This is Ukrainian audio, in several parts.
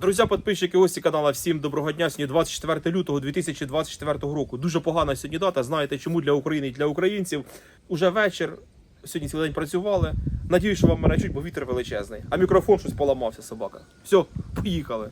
Друзі, підписчики, гості канала. всім доброго дня. Сьогодні 24 лютого 2024 року. Дуже погана сьогодні дата. Знаєте, чому для України і для українців. Уже вечір. Сьогодні цілий день працювали. Надіюсь, що вам мене чуть, бо вітер величезний. А мікрофон щось поламався, собака. Все, поїхали.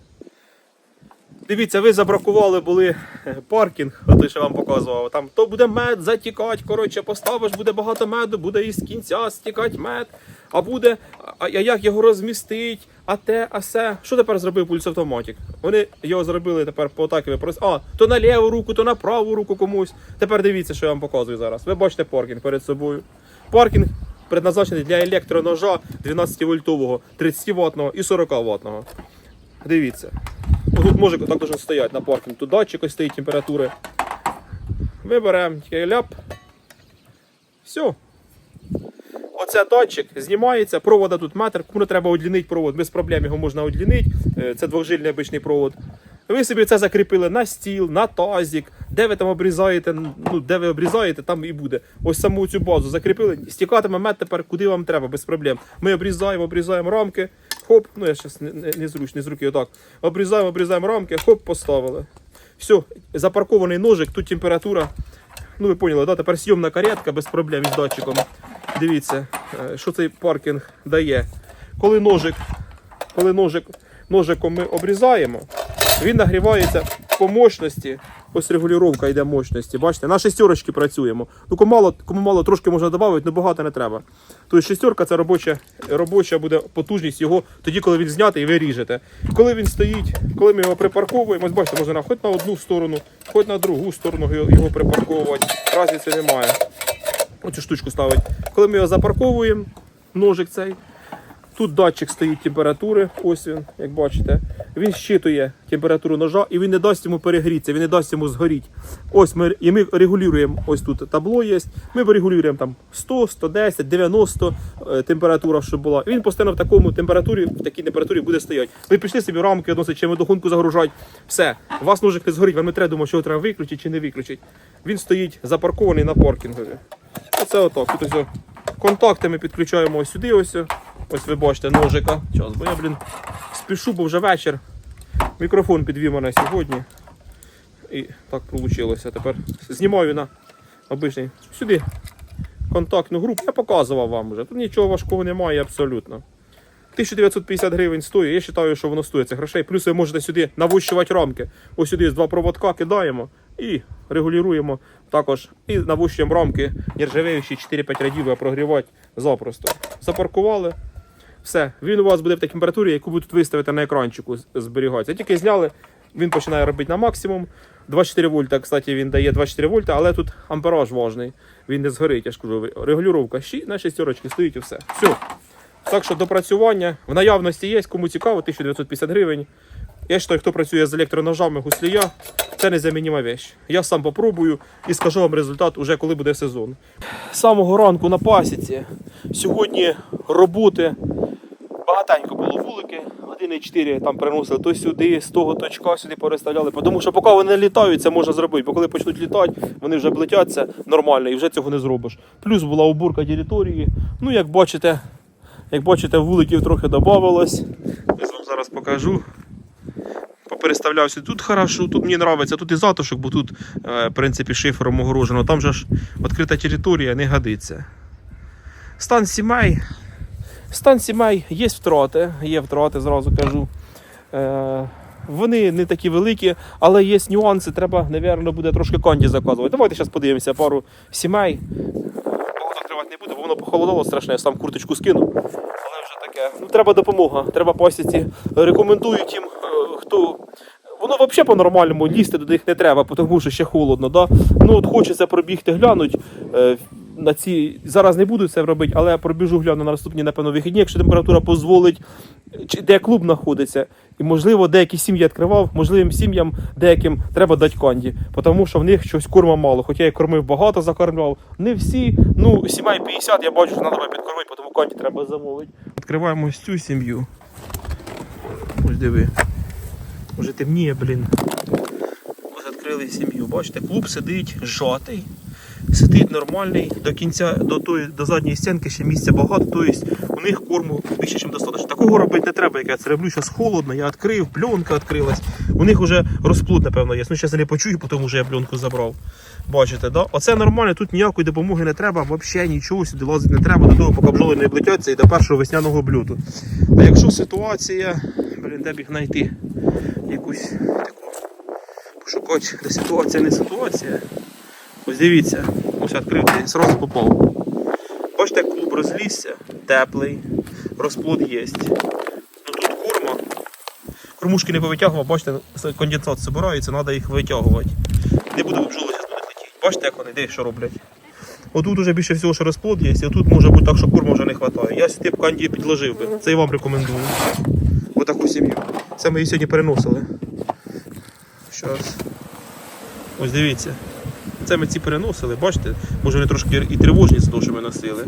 Дивіться, ви забракували були е, паркінг, от що вам показував. Там то буде мед затікати. Коротше, поставиш, буде багато меду, буде із кінця стікати мед. А буде, а, як його розмістить, а те, а се. Що тепер зробив пульс автоматик? Вони його зробили тепер по так ви просто. А, то на ліву руку, то на праву руку комусь. Тепер дивіться, що я вам показую зараз. Ви бачите паркінг перед собою. Паркінг предназначений для електроножа 12 вольтового, 30 ваттного і 40 ваттного. Дивіться. Тут може так должен стояти на паркінгу. Тут датчик ось стоїть температури. Виберемо тільки ляп. Все. Оце датчик знімається, провода тут метр. Кому треба одлінити провод, без проблем його можна одлінити. Е, Це двохжильний обичний провод. Ви собі це закріпили на стіл, на тазик, де ви там обрізаєте, ну де ви обрізаєте, там і буде. Ось саму цю базу закріпили, стікатиме мед тепер куди вам треба, без проблем. Ми обрізаємо, обрізаємо рамки, хоп, ну я зараз не, не, не з руки отак. Обрізаємо, обрізаємо рамки, хоп, поставили. Все, запаркований ножик, тут температура. Ну ви поняли, да? тепер сйомна каретка без проблем із датчиком. Дивіться, е, що цей паркінг дає. Коли ножик, коли ножик, ножиком ми обрізаємо, він нагрівається по мощності. Ось регулювання йде мощності. Бачите, на шестерочки працюємо. Ну, кому мало, кому мало трошки можна додати, але багато не треба. Тобто шестерка це робоча, робоча буде потужність його тоді, коли він знятий і ви ріжете. Коли він стоїть, коли ми його припарковуємо, ось бачите, можна хоч на одну сторону, хоч на другу сторону його припарковувати. Разниці немає. Оцю штучку ставить. Коли ми його запарковуємо, ножик цей, тут датчик стоїть температури, ось він, як бачите. Він щитує температуру ножа і він не дасть йому перегрітися, він не дасть йому згоріти. Ось ми, і ми регулюємо, ось тут табло є. Ми регулюємо там 100, 110, 90 е, температура, щоб була. Він постійно в такому температурі, в такій температурі буде стояти. Ви пішли собі рамки односить, чи медохунку загружати. Все, у вас ножик не згорить, вам не треба думати, що його треба виключити чи не виключити. Він стоїть запаркований на паркінгові. Оце отак. Тут ось контакти підключаємо ось сюди. Ось, ось ви бачите ножика. Час, бо я, блін, спішу, бо вже вечір. Мікрофон підвів мене сьогодні. І так вийшло. Тепер знімаю на обичний сюди контактну групу. Я показував вам вже. Тут нічого важкого немає абсолютно. 1950 гривень стоїть. Я вважаю, що воно стоїть цих грошей. Плюс ви можете сюди навощувати рамки. Ось сюди два проводка кидаємо і регулюємо також. І навощуємо рамки нержавеючі 4-5 радів прогрівати запросто. Запаркували. Все, він у вас буде в такій температурі, яку ви тут виставите на екранчику, зберігається. Тільки зняли, він починає робити на максимум. 24 вольта, кстати, він дає 24 вольта, але тут ампераж важний. Він не згорить, я ж кажу. Регулювання на шестерочки стоїть і все. Все. Так що допрацювання в наявності є, кому цікаво, 1950 гривень. Я вважаю, хто працює з електроножами гуслія, це незамінима вещь. Я сам попробую і скажу вам результат уже коли буде сезон. З самого ранку на пасіці. Сьогодні роботи багатенько було вулики, години 4 там приносили то сюди, з того точка сюди переставляли. Тому що поки вони літають, це можна зробити. Бо коли почнуть літати, вони вже облетяться нормально і вже цього не зробиш. Плюс була уборка території. Ну, як бачите, як бачите, вуликів трохи додавалось. Я вам зараз покажу. Попереставлявся тут хорошо, тут мені подобається, тут і затишок, бо тут, е, в принципі, шифером огорожено. Там же ж відкрита територія не годиться. Стан сімей. Стан сімей є втрати, є втрати, зразу кажу. Е, вони не такі великі, але є нюанси. Треба, напевно, буде трошки конді заказувати. Давайте зараз подивимося пару сімей. Багато відкривати не буду, бо воно похолодало страшно, я сам курточку скину. Але вже таке. Ну, треба допомога, треба пасіці. Рекомендують їм, е, хто. Воно взагалі по-нормальному лізти до них не треба, тому що ще холодно. Да? Ну от хочеться пробігти, глянуть. На ці зараз не буду це робити, але пробіжу гляну на наступні, напевно, вихідні, якщо температура дозволить, де клуб знаходиться. І можливо, деякі сім'ї відкривав, можливим сім'ям деяким треба дати канді, тому що в них щось корма мало. Хоча я кормив багато, закормляв. Не всі, ну сімей 50, я бачу, що треба підкормити, тому канді треба замовити. Відкриваємо ось цю сім'ю. Ось диви. Вже темніє, блін. Ось відкрили сім'ю. Бачите, клуб сидить, зжатий. Сидить нормальний, до кінця, до тої, до задньої стінки ще місця багато, тобто у них корму більше, ніж достатньо. Такого робити не треба, як я це роблю, зараз холодно, я відкрив, пленка відкрилась. У них вже розплод, напевно, є. Ну, зараз я не почую, тому що я пленку забрав. Бачите, да? Оце нормально, тут ніякої допомоги не треба, взагалі нічого сюди лазити не треба, до того, поки бджоли не облетяться і до першого весняного блюту. А якщо ситуація, блін, де б їх знайти якусь таку пошукати, де ситуація не ситуація. Ось дивіться, ось відкрив і зразу попав. Бачите, клуб розлізся, теплий, розплод є. Ну тут корма. Кормушки не повитягував, бачите, конденсат збирається, треба їх витягувати. Не бджоли зараз буде летіти. Бачите, як вони де що роблять. Отут уже більше всього, що розплод є, і тут може бути так, що корма вже не вистачає. Я сюди б канді підложив би. Це і вам рекомендую. Отаку сім'ю. Це ми її сьогодні переносили. Щас. Ось дивіться. Це ми ці переносили, бачите? Може вони трошки і тривожні з того, що ми носили.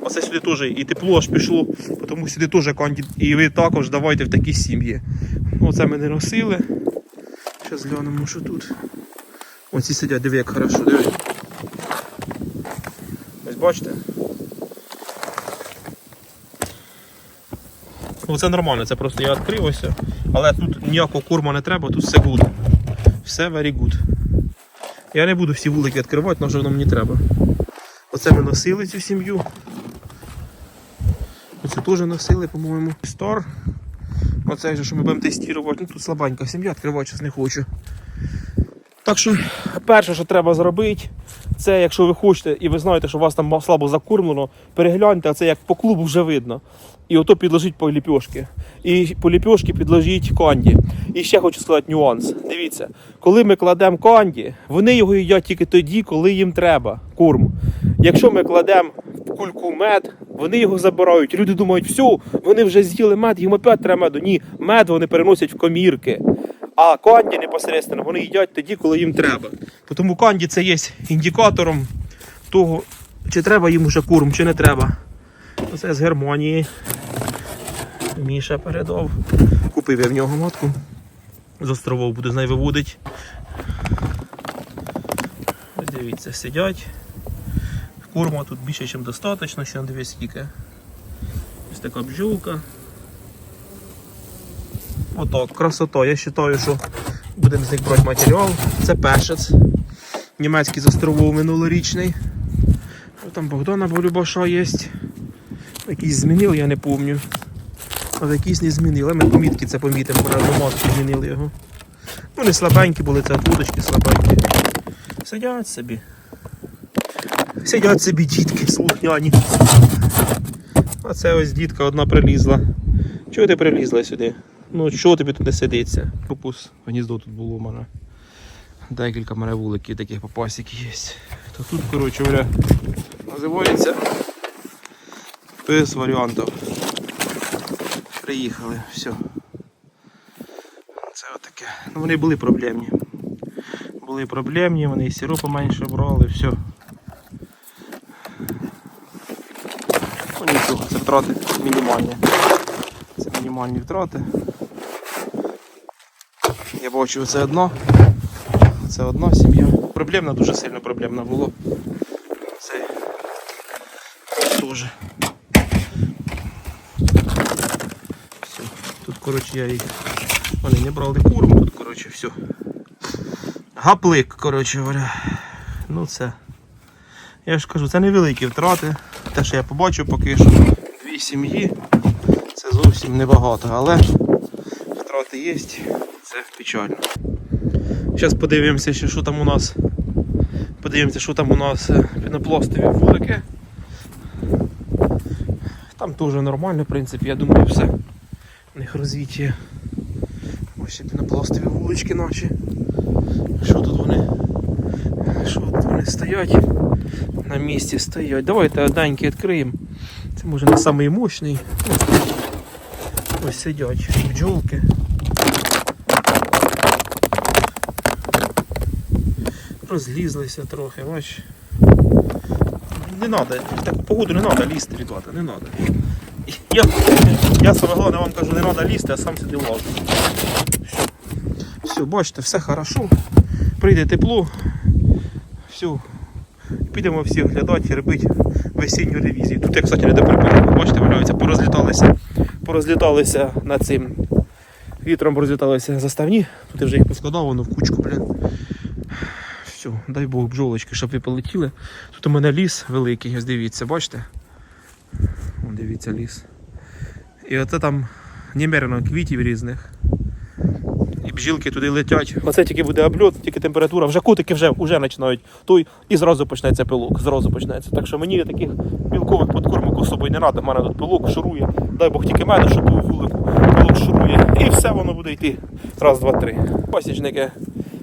Оце сюди теж і тепло аж пішло, тому сюди теж канді. І ви також давайте в такі сім'ї. Ну, Оце ми не носили. Зараз глянемо, що тут. Ось ці сидять, диви, як хорошо, диви. Ось бачите? Ну це нормально, це просто я відкрив ось. Але тут ніякого корма не треба, тут все good. Все very good. Я не буду всі вулики відкривати, але вже воно мені треба. Оце ми носили цю сім'ю. Оце теж носили, по-моєму. Стар. Оце вже, що ми будемо тестувати. Ну тут слабенька сім'я, відкривати щось не хочу. Так що перше, що треба зробити, це якщо ви хочете і ви знаєте, що у вас там слабо закормлено, перегляньте, а це як по клубу вже видно. І ото підложіть по ліпьошки. І по ліпьошки підложіть канді. І ще хочу сказати нюанс. Дивіться, коли ми кладемо канді, вони його їдять тільки тоді, коли їм треба корм. Якщо ми кладемо в кульку мед, вони його забирають. Люди думають, все, вони вже з'їли мед, їм опять треба меду. Ні, мед вони переносять в комірки. А канді непосередньо вони їдять тоді, коли їм треба. Тому канді це є індикатором того, чи треба їм уже корм, чи не треба. Це з Германії. Міша передав. Купив я в нього матку. З островов буду з нею виводити. Дивіться, сидять. Корма тут більше, ніж достатньо, ще дві скільки. Ось така бджолка. Отак, красота. Я вважаю, що будемо з них брати матеріал. Це пешець. Німецький з минулорічний. Там Богдана Болюбаша є. Якийсь змінив, я не пам'ятаю. Але якийсь не змінили. Ми помітки це помітимо, матки змінили його. Вони слабенькі були, це отводочки слабенькі. Сидять собі. Сидять собі дітки слухняні. А це ось дітка одна прилізла. Чого ти прилізла сюди? Ну, чого тобі тут не сидиться? Попус гніздо тут було у мене. Декілька мене вуликів таких попасиків є. То тут, коротше, говоря, називається без варіантів. Приїхали, все. Це отаке. Ну вони були проблемні. Були проблемні, вони і сиропу менше брали, все. Ну нічого, це втрати мінімальні. Це мінімальні втрати. Я бачу це одно. Це одна сім'я. Проблемна, дуже сильно проблемна було. Це теж. Все. Тут, коротше, я їх. Вони не брали курм, тут, коротше, все. Гаплик, коротше говоря. Ну це. Я ж кажу, це невеликі втрати. Те, що я побачив поки що. Дві сім'ї. Це зовсім небагато, але втрати є, це печально. Зараз подивимося, що там у нас. Подивимося, що там у нас е, пінопластові вулики. Там теж нормально, в принципі, я думаю, все. У них розвіття. Ось ще пінопластові вулички наші. Що тут вони? Що тут вони стоять? На місці стоять. Давайте одненький відкриємо. Це може не самий. Ось сидять бджолки. Розлізлися трохи, бач. Не треба, в таку погоду не треба лізти, ребята, не треба. Я, я саме головне вам кажу, не треба лізти, а сам сюди лазу. Все. бачите, все хорошо. Прийде тепло. Все. підемо всі оглядати робити весінню ревізію. Тут я, кстати, не доприпинив, бачите, валяються, порозліталися, порозліталися на цим. Вітром розліталися заставні, тут я вже їх поскладав, воно в кучку, блін. Все, дай Бог бджолочки, щоб ви полетіли. Тут у мене ліс великий, ось дивіться, бачите? Вон дивіться ліс. І оце там немерено квітів різних. І бджілки туди летять. Оце тільки буде обльот, тільки температура. Вже котики вже, вже починають той, і зразу почнеться пилок. Зразу почнеться. Так що мені таких білкових подкормок особо й не треба. У мене тут пилок шурує. Дай Бог тільки мене, щоб був вулику. Пилок шурує. І все воно буде йти. Раз, два, три. Пасічники.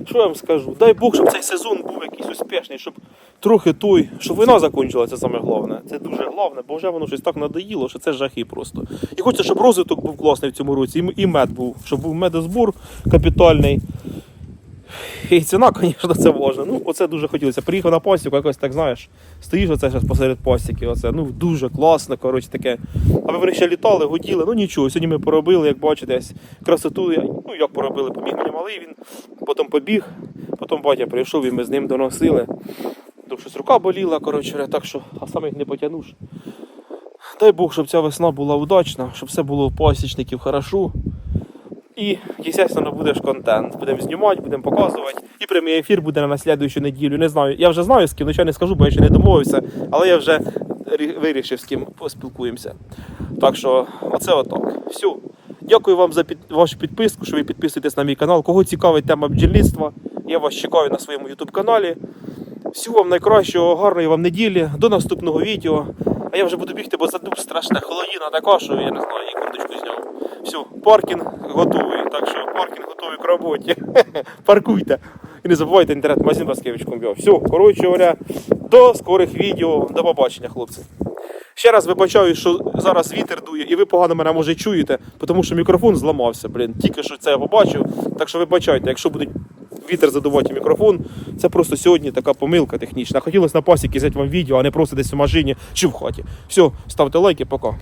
Що я вам скажу? Дай Бог, щоб цей сезон був якийсь успішний, щоб трохи той, щоб війна закінчилася, саме головне. Це дуже головне, бо вже воно щось так надоїло, що це жахи просто. І хочеться, щоб розвиток був класний в цьому році, і мед був, щоб був медозбор капітальний. І ціна, звісно, це важливо. Ну, оце дуже хотілося. Приїхав на пасіку, якось так знаєш, стоїш оце зараз посеред пасіки. Оце, ну дуже класно, коротше таке. Аби вони ще літали, годіли, ну нічого. Сьогодні ми поробили, як бачите, ось красоту. Ну як поробили, поміг мені малий, він потім побіг, потім батя прийшов і ми з ним доносили. Тому щось рука боліла, коротше, так що, а сам їх не потягнуш. Дай Бог, щоб ця весна була удачна, щоб все було у пасічників хорошо. І, звісно, буде контент. Будемо знімати, будемо показувати. І прямий ефір буде на наступну неділю. Не знаю. Я вже знаю з ким, нічого не скажу, бо я ще не домовився, але я вже вирішив, з ким поспілкуємося. Так що, оце отак. Все. Дякую вам за під... вашу підписку, що ви підписуєтесь на мій канал. Кого цікавить тема бджільництва, я вас чекаю на своєму YouTube каналі. Всього вам найкращого, гарної вам неділі, до наступного відео. А я вже буду бігти, бо задуб страшна холодіна така, що я не знаю. Все, паркінг готовий. Так що паркінг готовий к роботі. Паркуйте. І не забувайте інтернет-магазин Васкевич Комбіо. Все, коротше говоря, до скорих відео. До побачення, хлопці. Ще раз вибачаю, що зараз вітер дує, і ви погано мене може чуєте, тому що мікрофон зламався. Блін, тільки що це я побачив. Так що вибачайте, якщо буде вітер задувати мікрофон, це просто сьогодні така помилка технічна. Хотілося на пасіки взяти вам відео, а не просто десь в машині чи в хаті. Все, ставте лайки, пока.